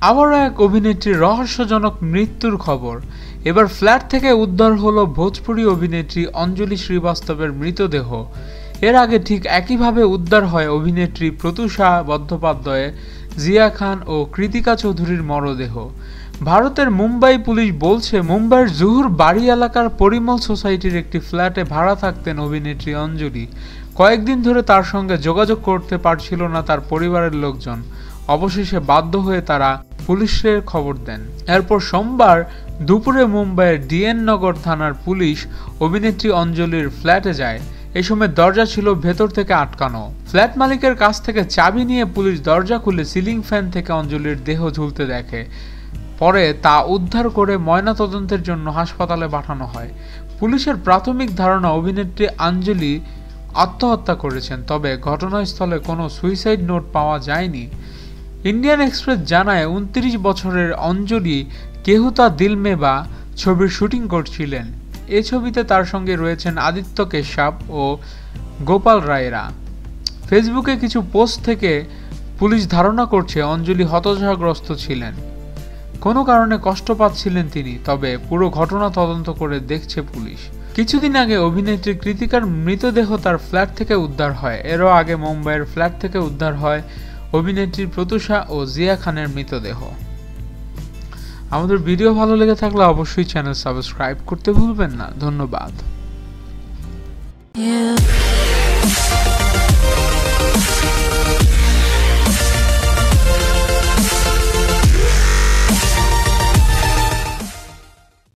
আবারও এক অভিনেত্রীর রহস্যজনক মৃত্যুর খবর। এবার ফ্ল্যাট থেকে উদ্ধার হলো ভোজপুরি অভিনেত্রী অঞ্জলি শ্রীবাস্তবের মৃতদেহ। এর আগে ঠিক একইভাবে উদ্ধার হয় অভিনেত্রী প্রতুষা বন্দ্যোপাধ্যায় জিয়া খান ও কৃতিকা চৌধুরীর মরদেহ। ভারতের মুম্বাই পুলিশ বলছে, মুম্বাইয়ের জুহুর বাড়ি এলাকার পরিমল সোসাইটির একটি ফ্ল্যাটে ভাড়া থাকতেন অভিনেত্রী অঞ্জলি। কয়েকদিন ধরে তার সঙ্গে যোগাযোগ করতে পারছিল না তার পরিবারের লোকজন। অবশেষে বাধ্য হয়ে তারা পুলিশের খবর দেন। এরপর সোমবার দুপুরে মুম্বাইয়ের ডিএন নগর থানার পুলিশ অভিনেত্রী অঞ্জলির ফ্ল্যাটে যায়। এই সময় দরজা ছিল ভেতর থেকে আটকানো। ফ্ল্যাট মালিকের কাছ থেকে চাবি নিয়ে পুলিশ দরজা খুলে সিলিং ফ্যান থেকে অঞ্জলির দেহ ঝুলতে দেখে। পরে তা উদ্ধার করে ময়নাতদন্তের জন্য হাসপাতালে পাঠানো হয়। পুলিশের প্রাথমিক ধারণা, অভিনেত্রী আঞ্জলি আত্মহত্যা করেছেন, তবে ঘটনাস্থলে কোনো সুইসাইড নোট পাওয়া যায়নি। ইন্ডিয়ান এক্সপ্রেস জানায়, উনত্রিশ বছরের অঞ্জলি কেহুতা দিলমেবা ছবির শুটিং করছিলেন। এ ছবিতে তার সঙ্গে রয়েছেন আদিত্য কেশাব ও গোপাল রায়রা। ফেসবুকে কিছু পোস্ট থেকে পুলিশ ধারণা করছে, অঞ্জলি হতাশাগ্রস্ত ছিলেন। কোনো কারণে কষ্ট পাচ্ছিলেন তিনি, তবে পুরো ঘটনা তদন্ত করে দেখছে পুলিশ। কিছুদিন আগে অভিনেত্রী কৃতিকার মৃতদেহ তার ফ্ল্যাট থেকে উদ্ধার হয়। এরও আগে মুম্বাইয়ের ফ্ল্যাট থেকে উদ্ধার হয় অভিনেত্রী প্রতুষা ও জিয়া খানের মৃতদেহ। আমাদের ভিডিও ভালো লেগে থাকলে অবশ্যই চ্যানেল সাবস্ক্রাইব করতে ভুলবেন না। ধন্যবাদ।